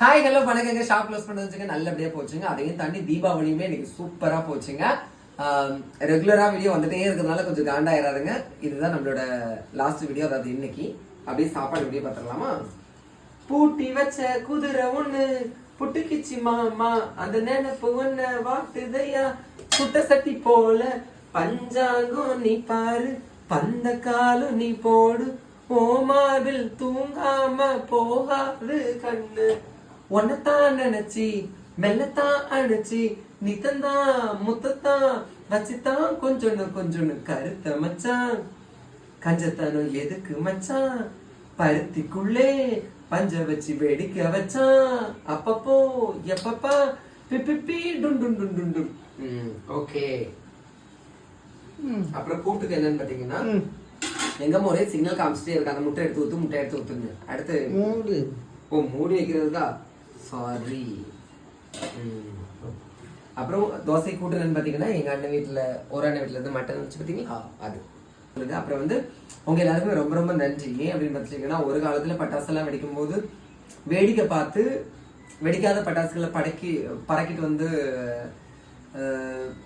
Hi hello வணக்கங்க. Shop close பண்ணதுங்க நல்லபடியாக போச்சுங்க. அதையும் தாண்டி தீபாவளியுமே இன்னைக்கு சூப்பராக போச்சுங்க. ரெகுலராக வீடியோ வந்துட்டே இருக்கிறதுனால கொஞ்சம் காண்டாயிராதுங்க. இதுதான் நம்மளோட லாஸ்ட் வீடியோ அதாவது இன்னைக்கு. அப்படியே சாப்பாடு வீடியோ பார்த்துடலாமா? பூட்டி வச்ச குதிரை ஒன்று புட்டுக்கிச்சி மாமா. அந்த நினைப்பு ஒன்று வாட்டுதையா? சுட்ட சட்டி போல பஞ்சாங்கம் நீ பாரு. பந்த காலும் நீ போடு. ஓமாவில் தூங்காம போகாது கண்ணு. உன்னைத்தான் நினைச்சி மெல்லத்தான் அணைச்சி நித்தந்தான் முத்தத்தான் வச்சுத்தான் கொஞ்சொன்னு கொஞ்சொன்னு கருத்த மச்சான். கஞ்சத்தனம் எதுக்கு மச்சான்? பருத்திக்குள்ளே பஞ்ச வச்சு வேடிக்கை வச்சான். அப்பப்போ எப்பப்பா? பிப்பி டுன் டுன் டுன் டுன் டுன் ஓகே. அப்புறம் கூட்டுக்கு என்னன்னு பாத்தீங்கன்னா எங்க ஒரே சிக்னல் காமிச்சிட்டே இருக்கு அந்த முட்டை எடுத்து ஊத்து முட்டை எடுத்து ஊத்துங்க அடுத்து மூடு. ஓ மூடி வைக்கிறதுக்கா சாரி அப்புறம் தோசை கூட்டுறதுன்னு பார்த்தீங்கன்னா எங்கள் அண்ணன் வீட்டில் ஒரு அண்ணன் வீட்டில் இருந்து மட்டன் வச்சு பார்த்தீங்களா? அது. சொல்லுது அப்புறம் வந்து உங்கள் எல்லாருக்குமே ரொம்ப ரொம்ப நன்றி. ஏன் அப்படின்னு பார்த்தீங்கன்னா ஒரு காலத்தில் பட்டாசெல்லாம் வெடிக்கும்போது வெடிக்கும் போது வேடிக்கை பார்த்து வெடிக்காத பட்டாசுகளை படக்கி பறக்கிட்டு வந்து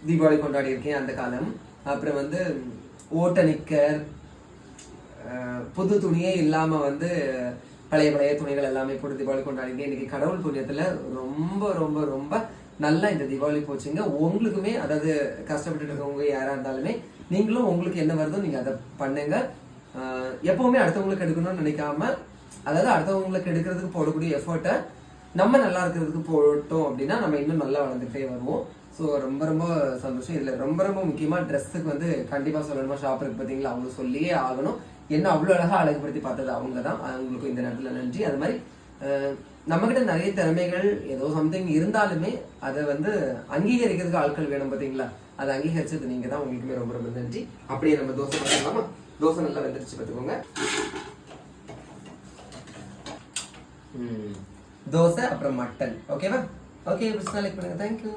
தீபாவளி கொண்டாடி இருக்கேன் அந்த காலம். அப்புறம் வந்து ஓட்ட நிக்கர் புது துணியே இல்லாமல் வந்து பழைய பழைய துணிகள் எல்லாமே போட்டு தீபாவளி கொண்டாடிங்க இன்னைக்கு கடவுள் புண்ணியத்துல ரொம்ப ரொம்ப ரொம்ப நல்லா இந்த தீபாவளி போச்சுங்க. உங்களுக்குமே அதாவது கஷ்டப்பட்டு இருக்கவங்க யாரா இருந்தாலுமே நீங்களும் உங்களுக்கு என்ன வருதோ நீங்க அதை பண்ணுங்க. எப்பவுமே அடுத்தவங்களுக்கு எடுக்கணும்னு நினைக்காம அதாவது அடுத்தவங்களுக்கு எடுக்கிறதுக்கு போடக்கூடிய எஃபர்ட்டை நம்ம நல்லா இருக்கிறதுக்கு போட்டோம் அப்படின்னா நம்ம இன்னும் நல்லா வளர்ந்துட்டே வருவோம். ஸோ ரொம்ப ரொம்ப சந்தோஷம். இதில் ரொம்ப ரொம்ப முக்கியமாக ட்ரெஸ்ஸுக்கு வந்து கண்டிப்பாக சொல்லணுமா? ஷாப் இருக்கு பார்த்தீங்களா? அவங்க சொல்லியே ஆகணும். என்ன அவ்வளோ அழகாக அழகுபடுத்தி பார்த்தது அவங்க தான். அவங்களுக்கும் இந்த நேரத்தில் நன்றி. அது மாதிரி நம்மக்கிட்ட நிறைய திறமைகள் ஏதோ சம்திங் இருந்தாலுமே அதை வந்து அங்கீகரிக்கிறதுக்கு ஆட்கள் வேணும் பார்த்தீங்களா? அதை அங்கீகரிச்சது நீங்க தான். உங்களுக்குமே ரொம்ப ரொம்ப நன்றி. அப்படியே நம்ம தோசை பார்த்துக்கலாமா? தோசை நல்லா வெந்துருச்சு பார்த்துக்கோங்க. தோசை அப்புறம் மட்டன். ஓகேவா ஓகே பிரச்சனை லைக் பண்ணுங்க. தேங்க்யூ